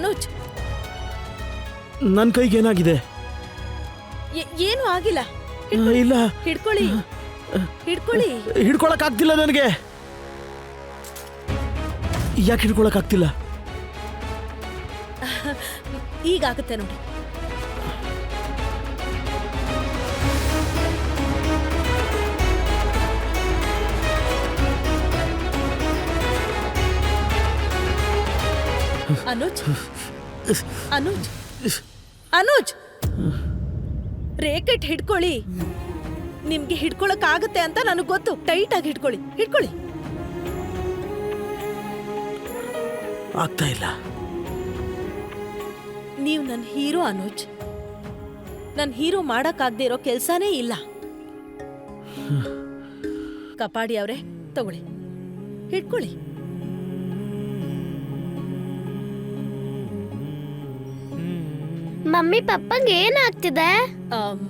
ಅನುಜ್ ನನ್ನ ಕೈಗೆ ಏನಾಗಿದೆ? ಏ- ಏನೂ ಆಗಿಲ್ಲ. ಇಲ್ಲ. ಹಿಡ್ಕೊಳ್ಳಿ. ಹಿಡ್ಕೊಳ್ಳಿ. ಹಿಡ್ಕೊಳಕ್ ಆಗ್ತಿಲ್ಲ ನನಗೆ. ಯಾಕೆ ಹಿಡ್ಕೊಳಕ್ ಆಗ್ತಿಲ್ಲ ಈಗಾಗುತ್ತೆ ನೋಡಿ. ಅನುಜ್? ಅನುಜ್? ಅನುಜ್? ರೇಕೆಟ್ ಹಿಡ್ಕೊಳ್ಳಿ. ನಿಮ್ಗೆ ಹಿಡ್ಕೊಳಕ್ ಆಗತ್ತೆ ಅಂತ ನನಗೆ ಗೊತ್ತು. ಟೈಟ್ ಆಗಿ ಹಿಡ್ಕೊಳ್ಳಿ. ಹಿಡ್ಕೊಳ್ಳಿ. ಆಗ್ತಾ ಇಲ್ಲ. ನೀವು ನನ್ನ ಹೀರೋ ಅನುಜ್. ನನ್ನ ಹೀರೋ ಮಾಡಕ್ಕಾಗದೇ ಇರೋ ಕೆಲ್ಸಾನೇ ಇಲ್ಲ. ಕಪಾಡಿ ಅವ್ರೆ ತಗೊಳ್ಳಿ. ಹಿಡ್ಕೊಳ್ಳಿ. ಮಮ್ಮಿ ಪಪ್ಪಂಗೆ ಏನಾಗ್ತಿದೆ ಆಮ್,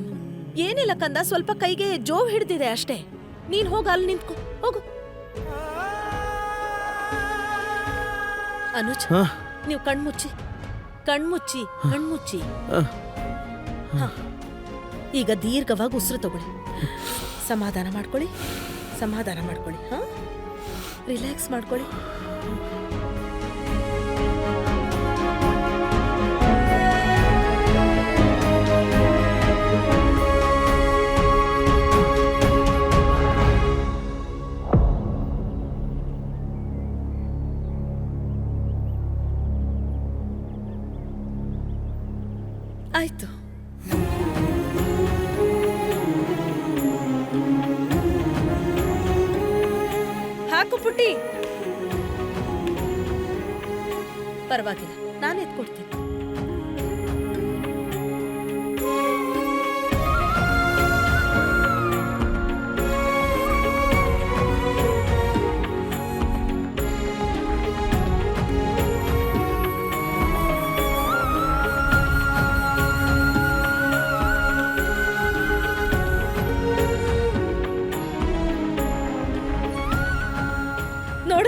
ಏನಿಲ್ಲ ಕಂದ ಸ್ವಲ್ಪ ಕೈಗೆ ಜೋವ್ ಹಿಡ್ದಿದೆ ಅಷ್ಟೇ. ನೀನ್ ಹೋಗ ಅಲ್ಲಿ ನಿಂತ್ಕೊ ಹೋಗು. ಅನುಜ್ ಹಾ. ನೀವು ಕಣ್ಮುಚ್ಚಿ ಕಣ್ಮುಚ್ಚಿ ಕಣ್ಮುಚ್ಚಿ ಹ. ಈಗ ದೀರ್ಘವಾಗಿ ಉಸಿರು ತಗೊಳ್ಳಿ. ಸಮಾಧಾನ ಮಾಡ್ಕೊಳ್ಳಿ ಸಮಾಧಾನ ಮಾಡ್ಕೊಳ್ಳಿ ಹಾ? ರಿಲ್ಯಾಕ್ಸ್ ಮಾಡ್ಕೊಳ್ಳಿ. ಆಯ್ತು. ಹಾಕು ಪುಟ್ಟಿ. ಪರವಾಗಿಲ್ಲ ನಾನು ಎತ್ಕೊಡ್ತೀನಿ.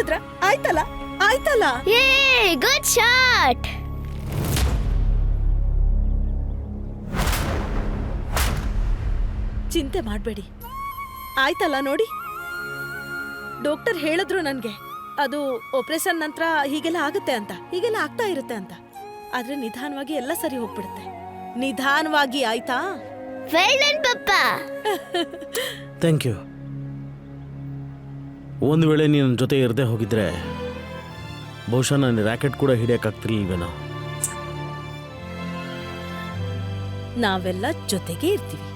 ನೋಡಿದ್ರ? ಆಯ್ತಲ್ಲ? ಆಯ್ತಲ್ಲ? ಏ ಗುಡ್ ಶಾಟ್ ಚಿಂತೆ ಮಾಡಬೇಡಿ. ಆಯ್ತಲ್ಲ ನೋಡಿ? ಡಾಕ್ಟರ್ ಹೇಳಿದ್ರು ನನಗೆ. ಅದು ಆಪರೇಷನ್ ನಂತರ ಹೀಗೆಲ್ಲ ಆಗುತ್ತೆ ಅಂತ. ಹೀಗೆಲ್ಲ ಆಗ್ತಾ ಇರುತ್ತೆ ಅಂತ. ಆದ್ರೆ ನಿಧಾನವಾಗಿ ಎಲ್ಲ ಸರಿ ಹೋಗ್ಬಿಡುತ್ತೆ. ನಿಧಾನವಾಗಿ ಆಯ್ತಾ? ವೆಲ್ ಡನ್ ಪಪ್ಪ. ಥ್ಯಾಂಕ್ ಯು ಒಂದು ವೇಳೆ ನೀನು ನನ್ನ ಜೊತೆ ಇರದೇ ಹೋಗಿದ್ರೆ ಬಹುಶಃ ನಾನು ರ್ಯಾಕೆಟ್ ಕೂಡ ಹಿಡಿಯೋಕ್ಕಾಗ್ತಿರ್ಲಿಲ್ವೇನೋ ನಾವೆಲ್ಲ ಜೊತೆಗೆ ಇರ್ತೀವಿ.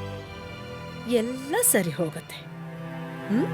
ಎಲ್ಲ ಸರಿ ಹೋಗುತ್ತೆ. ಹ್ಮ್?